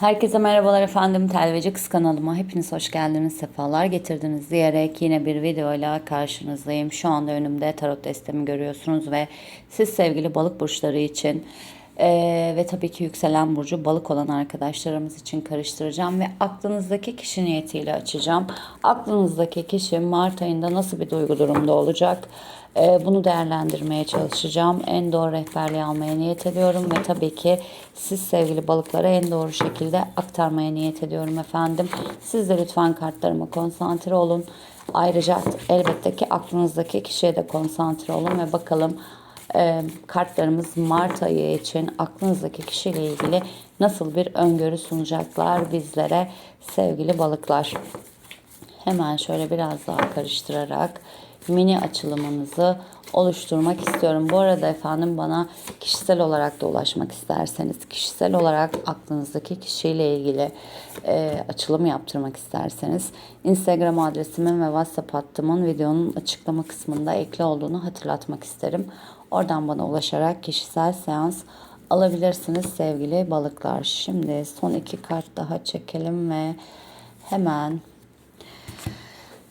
Herkese merhabalar efendim. Telveci Kız kanalıma hepiniz hoş geldiniz, sefalar getirdiniz diyerek yine bir videoyla karşınızdayım. Şu anda önümde tarot destemi görüyorsunuz ve siz sevgili balık burçları için eee, ve tabii ki yükselen burcu balık olan arkadaşlarımız için karıştıracağım ve aklınızdaki kişi niyetiyle açacağım. Aklınızdaki kişi Mart ayında nasıl bir duygu durumda olacak? Ee, Bunu değerlendirmeye çalışacağım. En doğru rehberliği almaya niyet ediyorum ve tabii ki siz sevgili balıklara en doğru şekilde aktarmaya niyet ediyorum efendim. Siz de lütfen kartlarıma konsantre olun. Ayrıca elbette ki aklınızdaki kişiye de konsantre olun ve bakalım e, kartlarımız Mart ayı için aklınızdaki kişiyle ilgili nasıl bir öngörü sunacaklar bizlere sevgili balıklar. Hemen şöyle biraz daha karıştırarak mini açılımınızı oluşturmak istiyorum. Bu arada efendim bana kişisel olarak da ulaşmak isterseniz, kişisel olarak aklınızdaki kişiyle ilgili e, açılım yaptırmak isterseniz Instagram adresimin ve WhatsApp hattımın videonun açıklama kısmında ekli olduğunu hatırlatmak isterim. Oradan bana ulaşarak kişisel seans alabilirsiniz sevgili balıklar. Şimdi son iki kart daha çekelim ve hemen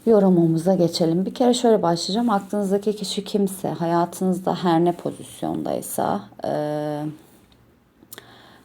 yorumumuza geçelim. Bir kere şöyle başlayacağım. Aklınızdaki kişi kimse, hayatınızda her ne pozisyondaysa,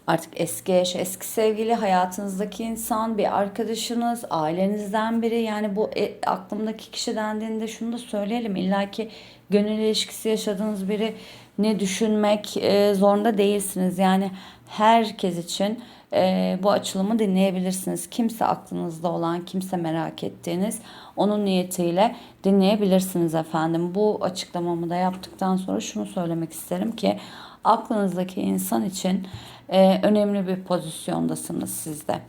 artık eski eş, eski sevgili, hayatınızdaki insan, bir arkadaşınız, ailenizden biri. Yani bu e, aklımdaki kişi dendiğinde şunu da söyleyelim. İlla ki gönül ilişkisi yaşadığınız biri ne düşünmek e, zorunda değilsiniz. Yani herkes için e, bu açılımı dinleyebilirsiniz. Kimse aklınızda olan, kimse merak ettiğiniz onun niyetiyle dinleyebilirsiniz efendim. Bu açıklamamı da yaptıktan sonra şunu söylemek isterim ki aklınızdaki insan için e, önemli bir pozisyondasınız sizde.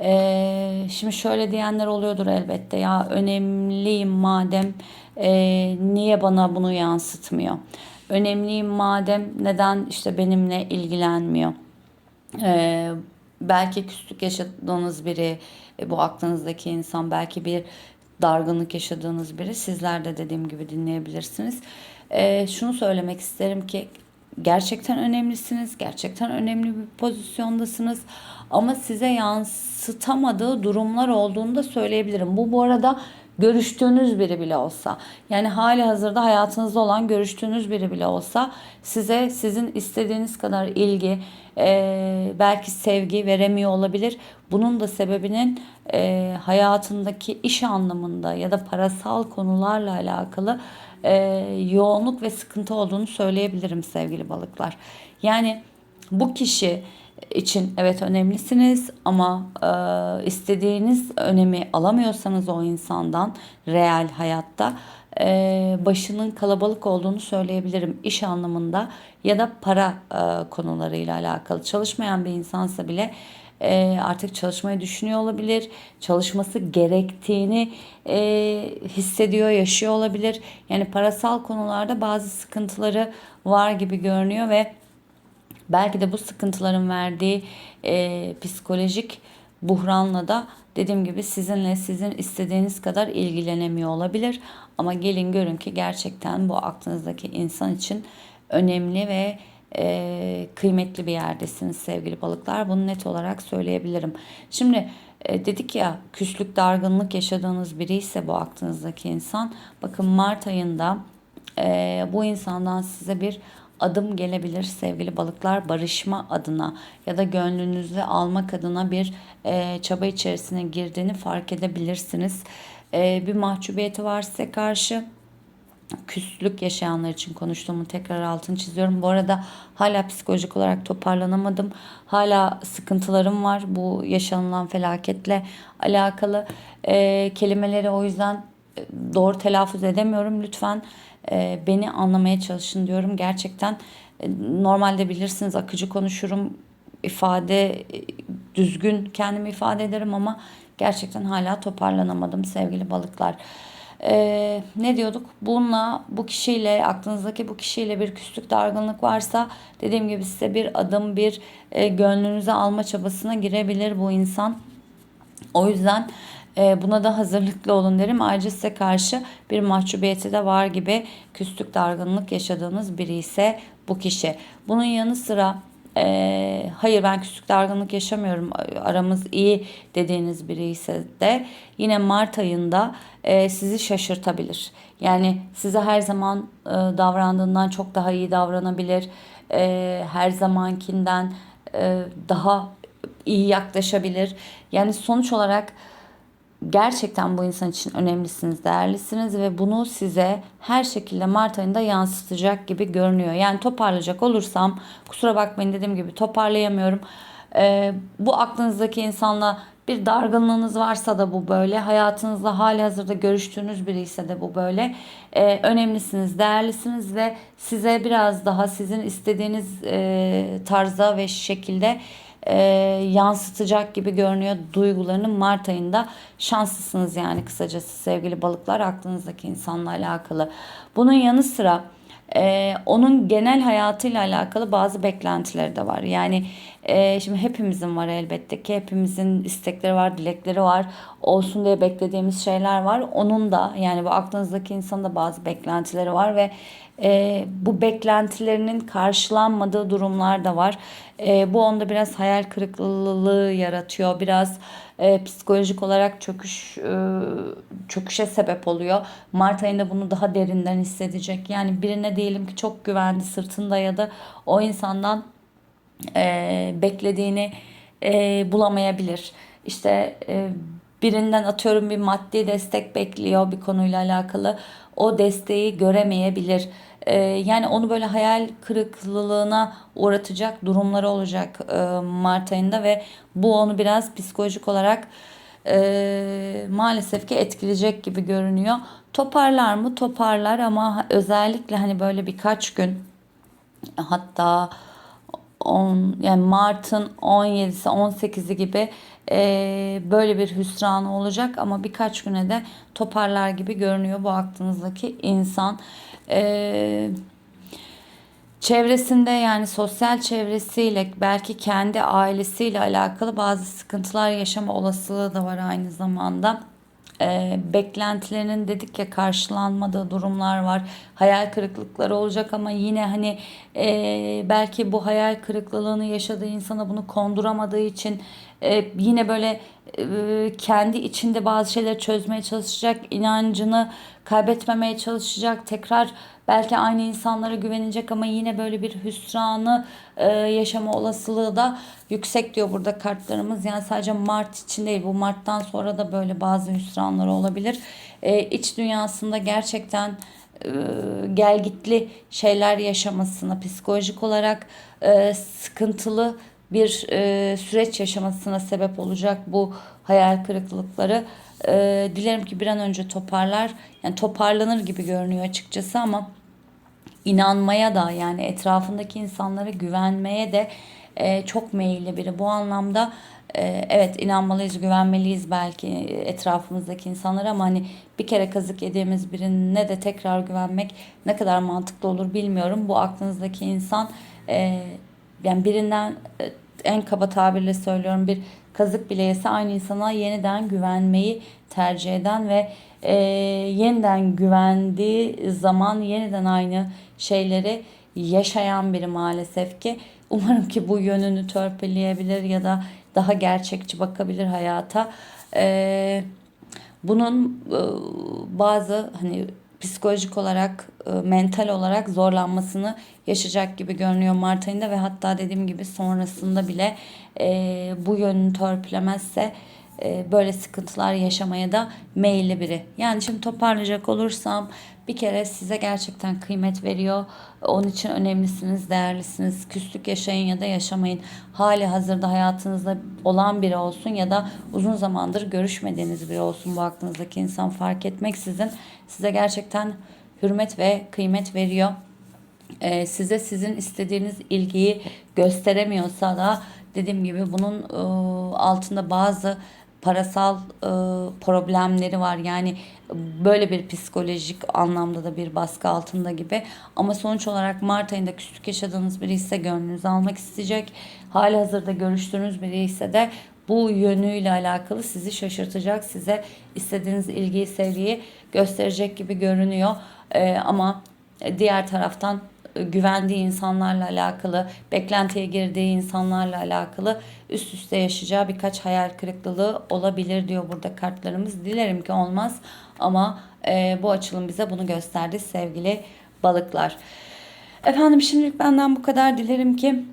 E, şimdi şöyle diyenler oluyordur elbette ya önemliyim madem e, niye bana bunu yansıtmıyor? Önemliyim madem neden işte benimle ilgilenmiyor? Ee, belki küslük yaşadığınız biri, e, bu aklınızdaki insan, belki bir dargınlık yaşadığınız biri. Sizler de dediğim gibi dinleyebilirsiniz. Ee, şunu söylemek isterim ki gerçekten önemlisiniz, gerçekten önemli bir pozisyondasınız. Ama size yansıtamadığı durumlar olduğunu da söyleyebilirim. Bu bu arada görüştüğünüz biri bile olsa yani hali hazırda hayatınızda olan görüştüğünüz biri bile olsa size sizin istediğiniz kadar ilgi e, belki sevgi veremiyor olabilir. Bunun da sebebinin e, hayatındaki iş anlamında ya da parasal konularla alakalı e, yoğunluk ve sıkıntı olduğunu söyleyebilirim sevgili balıklar. Yani bu kişi için evet önemlisiniz ama e, istediğiniz önemi alamıyorsanız o insandan real hayatta e, başının kalabalık olduğunu söyleyebilirim iş anlamında ya da para e, konularıyla alakalı çalışmayan bir insansa bile e, artık çalışmayı düşünüyor olabilir. Çalışması gerektiğini e, hissediyor, yaşıyor olabilir. Yani parasal konularda bazı sıkıntıları var gibi görünüyor ve belki de bu sıkıntıların verdiği e, psikolojik buhranla da dediğim gibi sizinle sizin istediğiniz kadar ilgilenemiyor olabilir. Ama gelin görün ki gerçekten bu aklınızdaki insan için önemli ve e, kıymetli bir yerdesiniz sevgili balıklar. Bunu net olarak söyleyebilirim. Şimdi e, dedik ya küslük dargınlık yaşadığınız biri ise bu aklınızdaki insan. Bakın Mart ayında e, bu insandan size bir adım gelebilir sevgili balıklar barışma adına ya da gönlünüzü almak adına bir e, çaba içerisine girdiğini fark edebilirsiniz. E, bir mahcubiyeti var size karşı küslük yaşayanlar için konuştuğumu tekrar altını çiziyorum. Bu arada hala psikolojik olarak toparlanamadım. Hala sıkıntılarım var bu yaşanılan felaketle alakalı. E, kelimeleri o yüzden e, doğru telaffuz edemiyorum. Lütfen e, beni anlamaya çalışın diyorum. Gerçekten e, normalde bilirsiniz akıcı konuşurum. ifade e, düzgün kendimi ifade ederim ama gerçekten hala toparlanamadım sevgili balıklar. Ee, ne diyorduk? Bununla bu kişiyle aklınızdaki bu kişiyle bir küslük dargınlık varsa dediğim gibi size bir adım bir e, gönlünüze alma çabasına girebilir bu insan. O yüzden buna da hazırlıklı olun derim. Ayrıca size karşı bir mahcubiyeti de var gibi küslük dargınlık yaşadığınız biri ise bu kişi. Bunun yanı sıra e, hayır ben küslük dargınlık yaşamıyorum aramız iyi dediğiniz biri ise de yine Mart ayında e, sizi şaşırtabilir. Yani size her zaman e, davrandığından çok daha iyi davranabilir. E, her zamankinden e, daha iyi yaklaşabilir. Yani sonuç olarak gerçekten bu insan için önemlisiniz, değerlisiniz ve bunu size her şekilde Mart ayında yansıtacak gibi görünüyor. Yani toparlayacak olursam kusura bakmayın dediğim gibi toparlayamıyorum. Ee, bu aklınızdaki insanla bir dargınlığınız varsa da bu böyle. Hayatınızda hali hazırda görüştüğünüz biri ise de bu böyle. Ee, önemlisiniz, değerlisiniz ve size biraz daha sizin istediğiniz e, tarzda ve şekilde e, yansıtacak gibi görünüyor duygularını Mart ayında şanslısınız yani kısacası sevgili balıklar aklınızdaki insanla alakalı. Bunun yanı sıra e, onun genel hayatıyla alakalı bazı beklentileri de var. Yani e, şimdi hepimizin var elbette ki hepimizin istekleri var, dilekleri var. Olsun diye beklediğimiz şeyler var. Onun da yani bu aklınızdaki insanın da bazı beklentileri var ve e, bu beklentilerinin karşılanmadığı durumlar da var. E, bu onda biraz hayal kırıklığı yaratıyor. Biraz e, psikolojik olarak çöküş e, çöküşe sebep oluyor. Mart ayında bunu daha derinden hissedecek. Yani birine diyelim ki çok güvendi sırtını dayadı. O insandan e, beklediğini e, bulamayabilir. İşte e, birinden atıyorum bir maddi destek bekliyor bir konuyla alakalı. O desteği göremeyebilir. E, yani onu böyle hayal kırıklığına uğratacak durumları olacak e, Mart ayında ve bu onu biraz psikolojik olarak e, maalesef ki etkileyecek gibi görünüyor. Toparlar mı? Toparlar ama özellikle hani böyle birkaç gün hatta 10 yani Mart'ın 17'si 18'i gibi e, böyle bir hüsranı olacak ama birkaç güne de toparlar gibi görünüyor bu aklınızdaki insan. E, çevresinde yani sosyal çevresiyle belki kendi ailesiyle alakalı bazı sıkıntılar yaşama olasılığı da var aynı zamanda e, beklentilerinin dedik ya karşılanmadığı durumlar var. Hayal kırıklıkları olacak ama yine hani e, belki bu hayal kırıklığını yaşadığı insana bunu konduramadığı için e, yine böyle e, kendi içinde bazı şeyleri çözmeye çalışacak, inancını kaybetmemeye çalışacak, tekrar belki aynı insanlara güvenecek ama yine böyle bir hüsranı e, yaşama olasılığı da yüksek diyor burada kartlarımız. Yani sadece Mart için değil bu Mart'tan sonra da böyle bazı hüsranları olabilir. E, iç dünyasında gerçekten gelgitli şeyler yaşamasına, psikolojik olarak sıkıntılı bir e, süreç yaşamasına sebep olacak bu hayal kırıklıkları. E, dilerim ki bir an önce toparlar. Yani toparlanır gibi görünüyor açıkçası ama inanmaya da yani etrafındaki insanlara güvenmeye de e, çok meyilli biri. Bu anlamda e, evet inanmalıyız, güvenmeliyiz belki etrafımızdaki insanlara ama hani bir kere kazık yediğimiz birine de tekrar güvenmek ne kadar mantıklı olur bilmiyorum. Bu aklınızdaki insan e, yani birinden e, en kaba tabirle söylüyorum bir kazık bile yese aynı insana yeniden güvenmeyi tercih eden ve e, yeniden güvendiği zaman yeniden aynı şeyleri yaşayan biri maalesef ki. Umarım ki bu yönünü törpüleyebilir ya da daha gerçekçi bakabilir hayata. Ee, bunun e, bazı hani psikolojik olarak, e, mental olarak zorlanmasını yaşayacak gibi görünüyor Mart ayında ve hatta dediğim gibi sonrasında bile e, bu yönünü törpülemezse böyle sıkıntılar yaşamaya da meyilli biri. Yani şimdi toparlayacak olursam bir kere size gerçekten kıymet veriyor. Onun için önemlisiniz, değerlisiniz. Küslük yaşayın ya da yaşamayın. Hali hazırda hayatınızda olan biri olsun ya da uzun zamandır görüşmediğiniz biri olsun bu aklınızdaki insan fark etmeksizin size gerçekten hürmet ve kıymet veriyor. Ee, size sizin istediğiniz ilgiyi gösteremiyorsa da dediğim gibi bunun e, altında bazı parasal e, problemleri var. Yani böyle bir psikolojik anlamda da bir baskı altında gibi. Ama sonuç olarak Mart ayında küslük yaşadığınız biri ise gönlünüzü almak isteyecek. Hali hazırda görüştüğünüz biri ise de bu yönüyle alakalı sizi şaşırtacak, size istediğiniz ilgiyi, sevgiyi gösterecek gibi görünüyor. Ee, ama diğer taraftan e, güvendiği insanlarla alakalı, beklentiye girdiği insanlarla alakalı üst üste yaşayacağı birkaç hayal kırıklığı olabilir diyor burada kartlarımız. Dilerim ki olmaz ama e, bu açılım bize bunu gösterdi sevgili balıklar. Efendim şimdilik benden bu kadar. Dilerim ki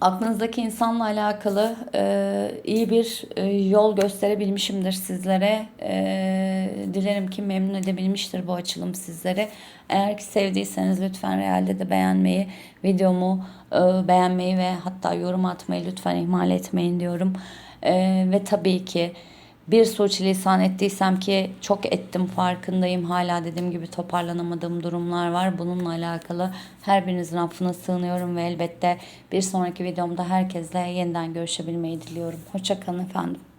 aklınızdaki insanla alakalı e, iyi bir e, yol gösterebilmişimdir sizlere. E, dilerim ki memnun edebilmiştir bu açılım sizlere. Eğer ki sevdiyseniz lütfen realde de beğenmeyi, videomu e, beğenmeyi ve hatta yorum atmayı lütfen ihmal etmeyin diyorum. E, ve tabii ki bir suçlisan ettiysem ki çok ettim farkındayım. Hala dediğim gibi toparlanamadığım durumlar var. Bununla alakalı her birinizin affına sığınıyorum ve elbette bir sonraki videomda herkesle yeniden görüşebilmeyi diliyorum. Hoşçakalın efendim.